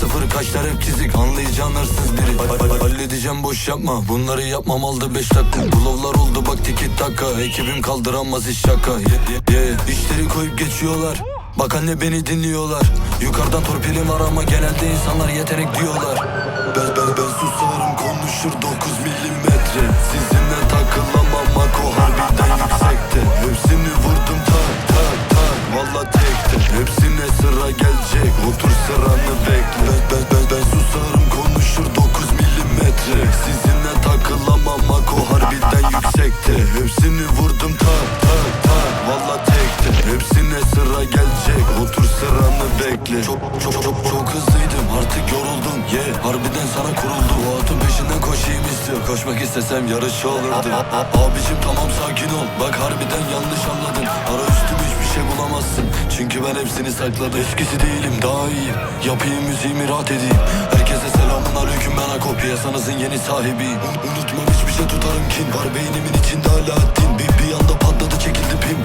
sıfır kaçlar hep çizik. Anlayacağın hırsız biri. Hall- hall- Halledeceğim boş yapma. Bunları yapmam aldı 5 dakika. Bulovlar oldu bak tiki taka. Ekibim kaldıramaz hiç şaka. Ye ye ye. İşleri koyup geçiyorlar. Bak anne beni dinliyorlar. Yukarıdan torpilim var ama genelde insanlar yetenek diyorlar. Ben ben ben susarım konuşur 9 milimetre. Sizinle takılamam Mako harbiden yüksekte. Hepsini vurdum tak tak tak. Valla tekte. Hepsine sıra gelecek Otur sıranı bekle. Ben ben, ben susarım konuşur 9 milimetre. Sizinle takılamam Mako harbiden yüksekte. Hepsini vurdum tak tak tak Valla tekte. Hepsine sıra gelecek Otur sıranı bekle. Çok çok çok çok hızlıydım artık yoruldum Ye yeah. harbiden sana kuruldu O atın peşinden koşayım istiyor Koşmak istesem yarış olurdu. Abicim tamam sakin ol. Bak harbiden yanlış anladın. Ara Çünkü ben hepsini sakladım. Eskisi değilim daha iyiyim. Yapayım müziğimi rahat edeyim. Herkese selamun aleyküm ben Ako Piyasanızın yeni sahibiyim Un- Unutmam hiçbir şey tutarım kin. Var beynimin içinde hala din Bir, bir anda patladı çekildi pim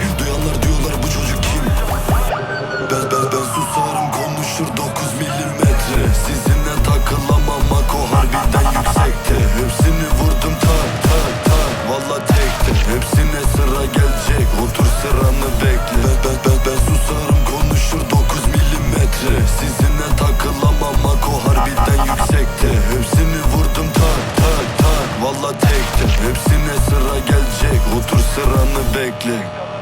lately.